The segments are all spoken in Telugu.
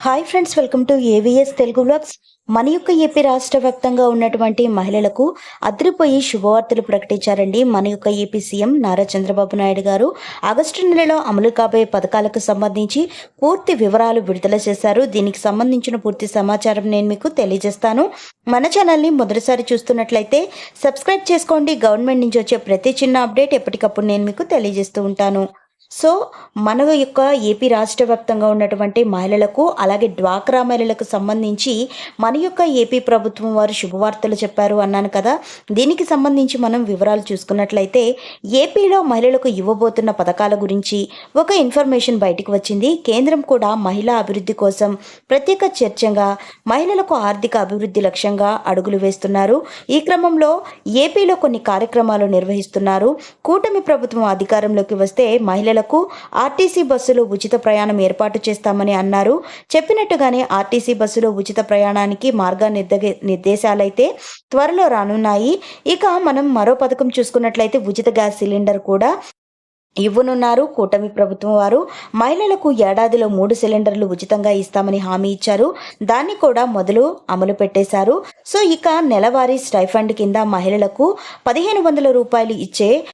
Hi friends welcome to AVS Telugu blogs మన యొక్క ఏపీ రాష్ట్ర వ్యాప్తంగా ఉన్నటువంటి మహిళలకు అదిరిపోయి శుభవార్తలు ప్రకటించారండి మన యొక్క AP CM Nara Chandrababu Naidu garu August నెలలో అమలు కాబోయే పథకాలకు సంబంధించి పూర్తి వివరాలు విడుదల చేశారు దీనికి సంబంధించిన పూర్తి సమాచారం నేను మీకు తెలియజేస్తాను మన ఛానల్ని మొదటిసారి చూస్తున్నట్లయితే సబ్స్క్రైబ్ చేసుకోండి గవర్నమెంట్ నుంచి వచ్చే ప్రతి చిన్న అప్డేట్ ఎప్పటికప్పుడు నేను మీకు తెలియజేస్తూ ఉంటాను సో మన యొక్క ఏపీ రాష్ట్ర వ్యాప్తంగా ఉన్నటువంటి మహిళలకు అలాగే డ్వాక్రా మహిళలకు సంబంధించి మన యొక్క ఏపీ ప్రభుత్వం వారు శుభవార్తలు చెప్పారు అన్నాను కదా. దీనికి సంబంధించి మనం వివరాలు చూసుకున్నట్లయితే ఏపీలో మహిళలకు ఇవ్వబోతున్న పథకాల గురించి ఒక ఇన్ఫర్మేషన్ బయటకు వచ్చింది. కేంద్రం కూడా మహిళా అభివృద్ధి కోసం ప్రత్యేక చర్చగా మహిళలకు ఆర్థిక అభివృద్ధి లక్ష్యంగా అడుగులు వేస్తున్నారు. ఈ క్రమంలో ఏపీలో కొన్ని కార్యక్రమాలు నిర్వహిస్తున్నారు. కూటమి ప్రభుత్వం అధికారంలోకి వస్తే మహిళల ప్రయాణికులకు ఆర్టీసీ బస్సులో ఉచిత ప్రయాణం ఏర్పాటు చేస్తామని అన్నారు. చెప్పినట్టుగానే ఆర్టీసీ బస్సులో ఉచిత ప్రయాణానికి మార్గ నిర్ద నిర్దేశాలైతే త్వరలో రానున్నాయి. ఇక మనం మరో పథకం చూసుకున్నట్లయితే ఉచిత గ్యాస్ సిలిండర్ కూడా ఇవ్వనున్నారు. కూటమి ప్రభుత్వం వారు మహిళలకు ఏడాదిలో మూడు సిలిండర్లు ఉచితంగా ఇస్తామని హామీ ఇచ్చారు. దాన్ని కూడా మొదలు అమలు పెట్టేశారు. సో ఇక నెలవారీ స్టైఫండ్ కింద మహిళలకు పదిహేను వందల రూపాయలు ఇచ్చే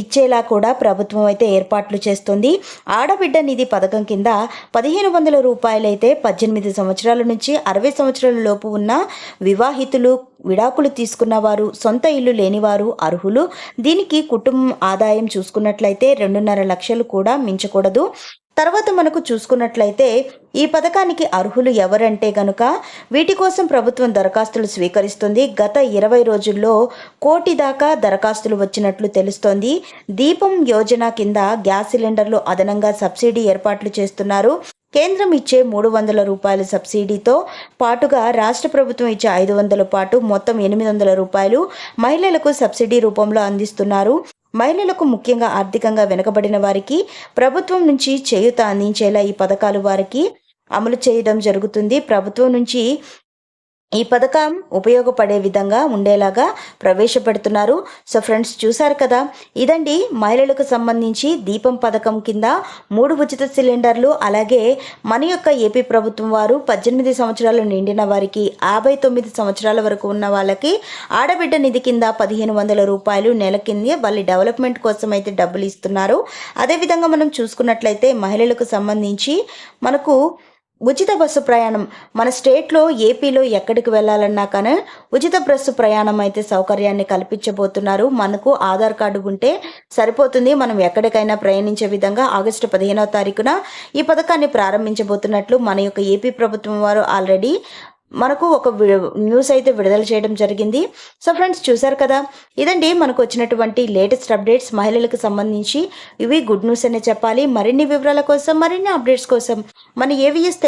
ఇచ్చేలా కూడా ప్రభుత్వం అయితే ఏర్పాట్లు చేస్తుంది. ఆడబిడ్డ నిధి పథకం కింద పదిహేను వందల రూపాయలైతే పద్దెనిమిది సంవత్సరాల నుంచి అరవై సంవత్సరాల లోపు ఉన్న వివాహితులు విడాకులు తీసుకున్నవారు సొంత ఇల్లు లేనివారు అర్హులు. దీనికి కుటుంబం ఆదాయం చూసుకున్నట్లయితే రెండున్నర లక్షలు కూడా మించకూడదు. తర్వాత మనకు చూసుకున్నట్లయితే ఈ పథకానికి అర్హులు ఎవరంటే గనుక వీటి కోసం ప్రభుత్వం దరఖాస్తులు స్వీకరిస్తుంది. గత ఇరవై రోజుల్లో కోటి దాకా దరఖాస్తులు వచ్చినట్లు తెలుస్తోంది. దీపం యోజన కింద గ్యాస్ సిలిండర్లు అదనంగా సబ్సిడీ ఏర్పాట్లు చేస్తున్నారు. కేంద్రం ఇచ్చే మూడు వందల రూపాయల సబ్సిడీతో పాటుగా రాష్ట్ర ప్రభుత్వం ఇచ్చే ఐదు వందల పాటు మొత్తం ఎనిమిది వందల రూపాయలు మహిళలకు సబ్సిడీ రూపంలో అందిస్తున్నారు. మహిళలకు ముఖ్యంగా ఆర్థికంగా వెనుకబడిన వారికి ప్రభుత్వం నుంచి చేయూత అందించేలా ఈ పథకాలు వారికి అమలు చేయడం జరుగుతుంది. ప్రభుత్వం నుంచి ఈ పథకం ఉపయోగపడే విధంగా ఉండేలాగా ప్రవేశపెడుతున్నారు. సో ఫ్రెండ్స్ చూశారు కదా? ఇదండి మహిళలకు సంబంధించి దీపం పథకం కింద మూడు ఉచిత సిలిండర్లు అలాగే మన యొక్క ఏపీ ప్రభుత్వం వారు పద్దెనిమిది సంవత్సరాలు నిండిన వారికి యాభై తొమ్మిది సంవత్సరాల వరకు ఉన్న వాళ్ళకి ఆడబిడ్డ నిధి కింద పదిహేను వందల రూపాయలు నెల కింద వాళ్ళ డెవలప్మెంట్ కోసం అయితే డబ్బులు ఇస్తున్నారు. అదేవిధంగా మనం చూసుకున్నట్లయితే మహిళలకు సంబంధించి మనకు ఉచిత బస్సు ప్రయాణం. మన స్టేట్లో ఏపీలో ఎక్కడికి వెళ్ళాలన్నా కానీ ఉచిత బస్సు ప్రయాణం అయితే సౌకర్యాన్ని కల్పించబోతున్నారు. మనకు ఆధార్ కార్డు ఉంటే సరిపోతుంది. మనం ఎక్కడికైనా ప్రయాణించే విధంగా ఆగస్టు పదిహేనవ తారీఖున ఈ పథకాన్ని ప్రారంభించబోతున్నట్లు మన యొక్క ఏపీ ప్రభుత్వం వారు ఆల్రెడీ మనకు ఒక న్యూస్ అయితే విడుదల చేయడం జరిగింది. సో ఫ్రెండ్స్ చూసారు కదా? ఇదండి మనకు వచ్చినటువంటి లేటెస్ట్ అప్డేట్స్. మహిళలకు సంబంధించి ఇవి గుడ్ న్యూస్ అనే చెప్పాలి. మరిన్ని వివరాల కోసం మరిన్ని అప్డేట్స్ కోసం మన ఏవిఎస్